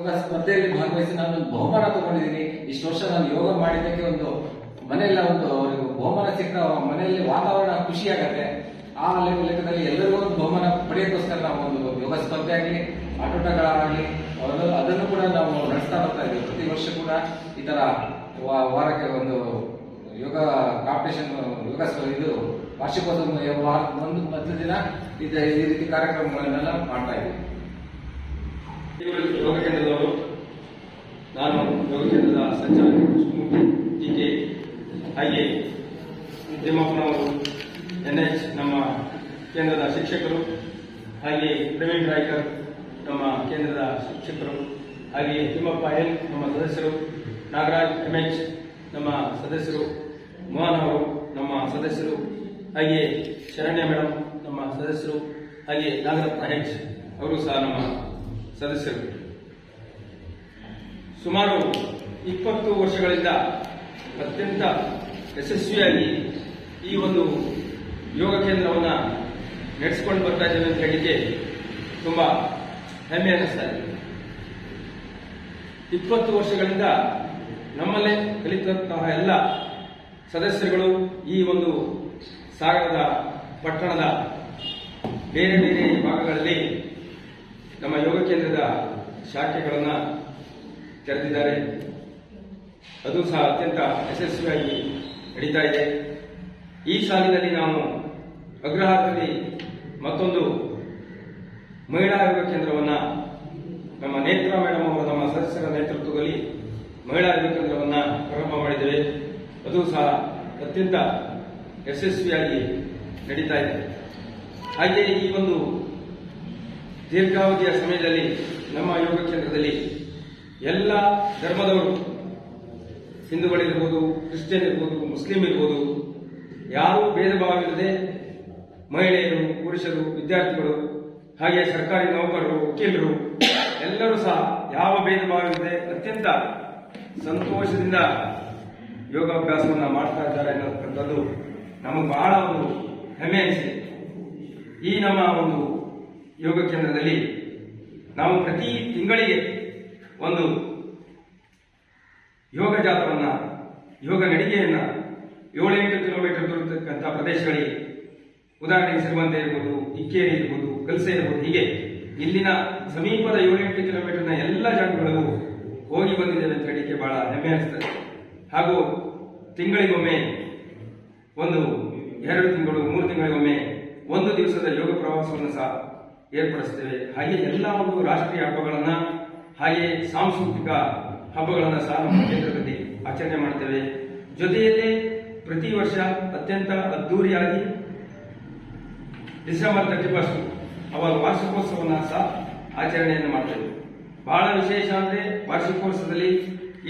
ಯೋಗ ಸ್ಪರ್ಧೆಯಲ್ಲಿ ಭಾಗವಹಿಸಿ ನಾನು ಒಂದು ಬಹುಮಾನ ತಗೊಂಡಿದ್ದೀನಿ. ಇಷ್ಟು ವರ್ಷ ನಾನು ಯೋಗ ಮಾಡಿದ್ದಕ್ಕೆ ಒಂದು ಮನೆಯಲ್ಲ ಒಂದು ಅವರಿಗೆ ಬಹುಮಾನ ಸಿಕ್ಕ ಮನೆಯಲ್ಲಿ ವಾತಾವರಣ ಖುಷಿಯಾಗತ್ತೆ ಆ ಲೆಕ್ಕ- ಲೆಕ್ಕದಲ್ಲಿ ಎಲ್ಲರಿಗೂ ಒಂದು ಬಹುಮಾನ ಪಡೆಯೋಕ್ಕೋಸ್ಕರ ನಾವು ಒಂದು ಯೋಗ ಸ್ಪರ್ಧೆ ಆಗಲಿ, ಆಟೋಟಗಳಾಗಲಿ ಅದನ್ನು ಕೂಡ ನಾವು ನಡೆಸ್ತಾ ಬರ್ತಾ ಇದ್ದೀವಿ. ಪ್ರತಿ ವರ್ಷ ಕೂಡ ಈ ತರ ವಾರಕ್ಕೆ ಒಂದು ಯೋಗ ಕಾಂಪಿಟೇಷನ್ ಯೋಗ ಇದು ವಾರ್ಷಿಕೋತ್ಸವ ವಾರ ಒಂದು ಹತ್ತು ದಿನ ಈ ರೀತಿ ಕಾರ್ಯಕ್ರಮಗಳನ್ನೆಲ್ಲ ಮಾಡ್ತಾ ಇದ್ದೀವಿ. ನಾನು ಯೋಗ ಕೇಂದ್ರದ ಸಂಚಾಲಕ ಕೃಷ್ಣಮೂರ್ತಿ ಜಿ ಕೆ ಹಾಗೆ ತಿಮ್ಮಪ್ಪನವರು ಎನ್ ಎಚ್ ನಮ್ಮ ಕೇಂದ್ರದ ಶಿಕ್ಷಕರು, ಹಾಗೆ ಪ್ರವೀಣ್ ರಾಯ್ಕರ್ ನಮ್ಮ ಕೇಂದ್ರದ ಶಿಕ್ಷಕರು, ಹಾಗೆ ತಿಮ್ಮಪ್ಪ ಎಲ್ ನಮ್ಮ ಸದಸ್ಯರು, ನಾಗರಾಜ್ ಎಂ ಎಚ್ ನಮ್ಮ ಸದಸ್ಯರು, ಮೋಹನ್ ಅವರು ನಮ್ಮ ಸದಸ್ಯರು, ಹಾಗೆ ಶರಣ್ಯ ಮೇಡಮ್ ನಮ್ಮ ಸದಸ್ಯರು, ಹಾಗೆ ನಾಗರತ್ನ ಹೆಚ್ ಅವರು ಸಹ ನಮ್ಮ ಸದಸ್ಯರು. ಸುಮಾರು ಇಪ್ಪತ್ತು ವರ್ಷಗಳಿಂದ ಅತ್ಯಂತ ಯಶಸ್ವಿಯಾಗಿ ಈ ಒಂದು ಯೋಗ ಕೇಂದ್ರವನ್ನು ನಡೆಸಿಕೊಂಡು ಬರ್ತಾ ಇದ್ದೇವೆ ಅಂತ ಹೇಳಿಕೆ ತುಂಬ ಹೆಮ್ಮೆ ಅನ್ನಿಸ್ತಾ ಇದೆ. ಇಪ್ಪತ್ತು ವರ್ಷಗಳಿಂದ ನಮ್ಮಲ್ಲೇ ಕಲಿತಂತಹ ಎಲ್ಲ ಸದಸ್ಯರುಗಳು ಈ ಒಂದು ಸಾಗರದ ಪಟ್ಟಣದ ಬೇರೆ ಬೇರೆ ಭಾಗಗಳಲ್ಲಿ ನಮ್ಮ ಯೋಗ ಕೇಂದ್ರದ ಶಾಖೆಗಳನ್ನು ತೆರೆದಿದ್ದಾರೆ ಅದು ಸಹ ಅತ್ಯಂತ ಯಶಸ್ವಿಯಾಗಿ ನಡೀತಾ ಇದೆ. ಈ ಸಾಲಿನಲ್ಲಿ ನಾವು ಅಗ್ರಹಾರದಲ್ಲಿ ಮತ್ತೊಂದು ಮಹಿಳಾ ಆರೋಗ್ಯ ಕೇಂದ್ರವನ್ನು, ನಮ್ಮ ನೇತ್ರ ಮೇಡಮ್ ಅವರು ನಮ್ಮ ಸದಸ್ಯರ ನೇತೃತ್ವದಲ್ಲಿ ಮಹಿಳಾ ಆರೋಗ್ಯ ಕೇಂದ್ರವನ್ನು ಪ್ರಾರಂಭ ಮಾಡಿದ್ದೇವೆ. ಅದು ಸಹ ಅತ್ಯಂತ ಯಶಸ್ವಿಯಾಗಿ ನಡೀತಾ ಇದೆ. ಹಾಗೆಯೇ ಈ ಒಂದು ದೀರ್ಘಾವಧಿಯ ಸಮಯದಲ್ಲಿ ನಮ್ಮ ಯೋಗ ಕೇಂದ್ರದಲ್ಲಿ ಎಲ್ಲ ಧರ್ಮದವರು ಹಿಂದೂಗಳಿರ್ಬೋದು ಕ್ರಿಶ್ಚಿಯನ್ ಇರ್ಬೋದು, ಮುಸ್ಲಿಂ ಇರ್ಬೋದು, ಯಾರೂ ಭೇದ ಭಾವವಿಲ್ಲದೆ ಮಹಿಳೆಯರು, ಪುರುಷರು, ವಿದ್ಯಾರ್ಥಿಗಳು, ಹಾಗೆ ಸರ್ಕಾರಿ ನೌಕರರು, ವಕೀಲರು, ಎಲ್ಲರೂ ಸಹ ಯಾವ ಭೇದ ಭಾವವಿಲ್ಲದೆ ಅತ್ಯಂತ ಸಂತೋಷದಿಂದ ಯೋಗಾಭ್ಯಾಸವನ್ನು ಮಾಡ್ತಾ ಇದ್ದಾರೆ ಅನ್ನೋದು ನಮಗೆ ಬಹಳ ಒಂದು ಹೆಮ್ಮೆ ಅನಿಸಿದೆ. ಈ ನಮ್ಮ ಒಂದು ಯೋಗ ಕೇಂದ್ರದಲ್ಲಿ ನಾವು ಪ್ರತಿ ತಿಂಗಳಿಗೆ ಒಂದು ಯೋಗ ಜಾತವನ್ನ ಯೋಗ ನಡಿಗೆಯನ್ನ ಏಳೆಂಟು ಕಿಲೋಮೀಟರ್ ದೂರತಕ್ಕಂಥ ಪ್ರದೇಶಗಳಿಗೆ ಉದಾಹರಣೆಗೆ ಸಿರುವಂತೆ ಇರ್ಬೋದು, ಇಕ್ಕೇರಿ ಇರ್ಬೋದು, ಕಲ್ಸೆ ಇರ್ಬೋದು, ಹೀಗೆ ಇಲ್ಲಿನ ಸಮೀಪದ ಏಳೆಂಟು ಕಿಲೋಮೀಟರ್ನ ಎಲ್ಲ ಜಾಗಗಳಿಗೂ ಹೋಗಿ ಬಂದಿದ್ದೇವೆ ಅಂತ ಹೇಳಿಕೆ ಬಹಳ ಹೆಮ್ಮೆ ಅನಿಸ್ತದೆ. ಹಾಗೂ ತಿಂಗಳಿಗೊಮ್ಮೆ ಒಂದು, ಎರಡು ತಿಂಗಳು, ಮೂರು ತಿಂಗಳಿಗೊಮ್ಮೆ ಒಂದು ದಿವಸದ ಯೋಗ ಪ್ರವಾಸವನ್ನು ಸಹ ಏರ್ಪಡಿಸ್ತೇವೆ ಹಾಗೆ ಎಲ್ಲ ಒಂದು ರಾಷ್ಟ್ರೀಯ ಹಬ್ಬಗಳನ್ನ ಹಾಗೆ ಸಾಂಸ್ಕೃತಿಕ ಹಬ್ಬಗಳನ್ನು ಸಹ ನಮ್ಮ ಕ್ಷೇತ್ರದಲ್ಲಿ ಆಚರಣೆ ಮಾಡ್ತೇವೆ. ಜೊತೆಯಲ್ಲಿ ಪ್ರತಿ ವರ್ಷ ಅತ್ಯಂತ ಅದ್ದೂರಿಯಾಗಿ ಡಿಸೆಂಬರ್ ತರ್ಟಿ ಫಸ್ಟ್ ಅವರ ವಾರ್ಷಿಕೋತ್ಸವವನ್ನು ಸಹ ಆಚರಣೆಯನ್ನು ಮಾಡ್ತೇವೆ. ಬಹಳ ವಿಶೇಷ ಅಂದ್ರೆ ವಾರ್ಷಿಕೋತ್ಸವದಲ್ಲಿ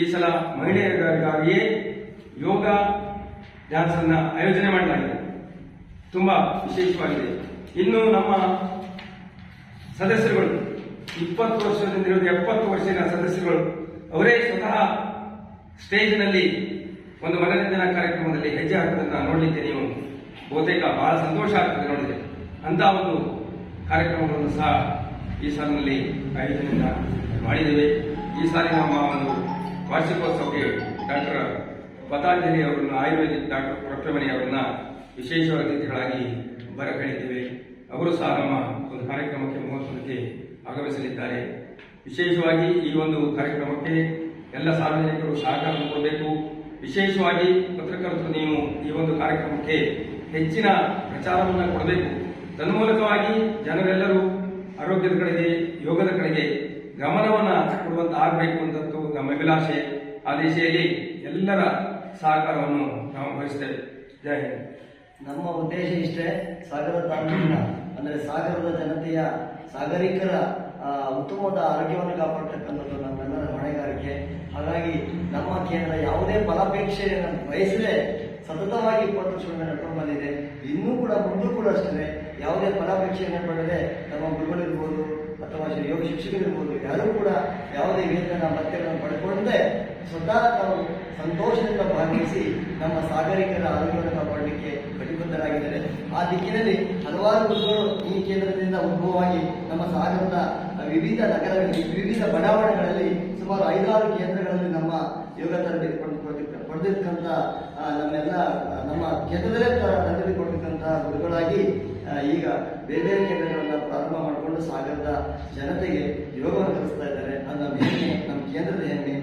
ಈ ಸಲ ಮಹಿಳೆಯರಿಗಾಗಿಯೇ ಯೋಗ ಡ್ಯಾನ್ಸ್ ಅನ್ನ ಆಯೋಜನೆ ಮಾಡಲಾಗಿದೆ. ತುಂಬಾ ವಿಶೇಷವಾಗಿದೆ. ಇನ್ನು ನಮ್ಮ ಸದಸ್ಯರುಗಳು ಇಪ್ಪತ್ತು ವರ್ಷದಿಂದ ಹಿಡಿದು ಎಪ್ಪತ್ತು ವರ್ಷದ ಸದಸ್ಯರುಗಳು, ಅವರೇ ಸ್ವತಃ ಸ್ಟೇಜ್ನಲ್ಲಿ ಒಂದು ಮನರಂಜನಾ ಕಾರ್ಯಕ್ರಮದಲ್ಲಿ ಹೆಜ್ಜೆ ಹಾಕುವುದನ್ನು ನೋಡಲಿಕ್ಕೆ ನೀವು ಬಹುತೇಕ ಬಹಳ ಸಂತೋಷ ಆಗ್ತದೆ ನೋಡಿದೆ ಅಂತ ಒಂದು ಕಾರ್ಯಕ್ರಮಗಳನ್ನು ಸಹ ಈ ಸಾಲಿನಲ್ಲಿ ಆಯೋಜನೆಯಿಂದ ಮಾಡಿದ್ದೇವೆ. ಈ ಸಾಲಿನ ನಮ್ಮ ಒಂದು ವಾರ್ಷಿಕೋತ್ಸವಕ್ಕೆ ಡಾಕ್ಟರ್ ಪತಾಂಜಲಿ ಅವರನ್ನು ಆಯುರ್ವೇದಿಕ್ ಡಾಕ್ಟರ್ ಪ್ರಕ್ರಮಣಿ ಅವರನ್ನ ವಿಶೇಷ ಅತಿಥಿಗಳಾಗಿ ಬರಕಳಿದ್ದೇವೆ. ಅವರು ಸಹ ನಮ್ಮ ಒಂದು ಕಾರ್ಯಕ್ರಮಕ್ಕೆ ಮಹೋತ್ಸವಕ್ಕೆ ಆಗಮಿಸಲಿದ್ದಾರೆ. ವಿಶೇಷವಾಗಿ ಈ ಒಂದು ಕಾರ್ಯಕ್ರಮಕ್ಕೆ ಎಲ್ಲ ಸಾರ್ವಜನಿಕರು ಸಹಕಾರ ಕೊಡಬೇಕು. ವಿಶೇಷವಾಗಿ ಪತ್ರಕರ್ತರು ನೀವು ಈ ಒಂದು ಕಾರ್ಯಕ್ರಮಕ್ಕೆ ಹೆಚ್ಚಿನ ಪ್ರಚಾರವನ್ನು ಕೊಡಬೇಕು. ತನ್ಮೂಲಕವಾಗಿ ಜನರೆಲ್ಲರೂ ಆರೋಗ್ಯದ ಕಡೆಗೆ, ಯೋಗದ ಕಡೆಗೆ ಗಮನವನ್ನು ಕೊಡುವಂತ ಆಗಬೇಕು ಅಂತದ್ದು ನಮ್ಮ ಅಭಿಲಾಷೆ. ಆ ದಿಶೆಯಲ್ಲಿ ಎಲ್ಲರ ಸಹಕಾರವನ್ನು ನಾವು ಬಯಸ್ತೇವೆ ಜಯ ಹಿಂದ್. ನಮ್ಮ ಉದ್ದೇಶ ಇಷ್ಟೇ, ಸಾಗರ ತಾಲೂಕಿನ, ಅಂದರೆ ಸಾಗರದ ಜನತೆಯ ಸಾಗರಿಕರ ಉತ್ತಮವಾದ ಆರೋಗ್ಯವನ್ನು ಕಾಪಾಡ್ತಕ್ಕಂಥದ್ದು ನಮ್ಮೆಲ್ಲರ ಹೊಣೆಗಾರಿಕೆ. ಹಾಗಾಗಿ ನಮ್ಮ ಕೇಂದ್ರ ಯಾವುದೇ ಫಲಾಪೇಕ್ಷೆಯನ್ನು ಬಯಸದೆ ಸತತವಾಗಿ ಇಪ್ಪತ್ತು ವರ್ಷಗಳಿಂದ ನಡ್ಕೊಂಡು ಬಂದಿದೆ. ಇನ್ನೂ ಕೂಡ ಮುಂದೂ ಕೂಡ ಅಷ್ಟೇ ಯಾವುದೇ ಫಲಾಪೇಕ್ಷೆಯನ್ನು ಪಡೆದೇ ನಮ್ಮ ಗುರುಗಳಿರ್ಬೋದು ಅಥವಾ ಯೋಗ ಶಿಕ್ಷಕರಿರ್ಬೋದು, ಯಾರೂ ಕೂಡ ಯಾವುದೇ ವೇತನ ಭತ್ಯಗಳನ್ನು ಪಡ್ಕೊಳ್ಳದೆ ಸ್ವತಃ ನಾವು ಸಂತೋಷದಿಂದ ಭಾಗವಹಿಸಿ ನಮ್ಮ ಸಾಗರಿಕರ ಆರೋಗ್ಯವನ್ನು ಕಾಪಾಡಲಿಕ್ಕೆ ಕಟಿಬದ್ಧರಾಗಿದ್ದಾರೆ. ಆ ದಿಕ್ಕಿನಲ್ಲಿ ಹಲವಾರು ಗುರುಗಳು ಈ ಕೇಂದ್ರದಿಂದ ಉದ್ಭವವಾಗಿ ನಮ್ಮ ಸಾಗರದ ವಿವಿಧ ನಗರಗಳಲ್ಲಿ, ವಿವಿಧ ಬಡಾವಣೆಗಳಲ್ಲಿ ಸುಮಾರು ಐದಾರು ಕೇಂದ್ರಗಳಲ್ಲಿ ನಮ್ಮ ಯೋಗ ತರಬೇತಿ ಪಡೆದು- ಪಡೆದಿರ್ತಕ್ಕಂಥ ನಮ್ಮೆಲ್ಲ ನಮ್ಮ ಕೇಂದ್ರದಲ್ಲೇ ತರಬೇತಿ ಕೊಟ್ಟಿರ್ತಕ್ಕಂಥ ಗುರುಗಳಾಗಿ ಈಗ ಬೇರೆ ಬೇರೆ ಕೇಂದ್ರಗಳನ್ನ ಪ್ರಾರಂಭ ಮಾಡಿಕೊಂಡು ಸಾಗರದ ಜನತೆಗೆ ಯೋಗವನ್ನು ಕಲಿಸ್ತಾ ಇದ್ದಾರೆ. ಅದು ನಮ್ಮ ಹೆಮ್ಮೆ, ನಮ್ಮ ಕೇಂದ್ರದ ಹೆಮ್ಮೆ.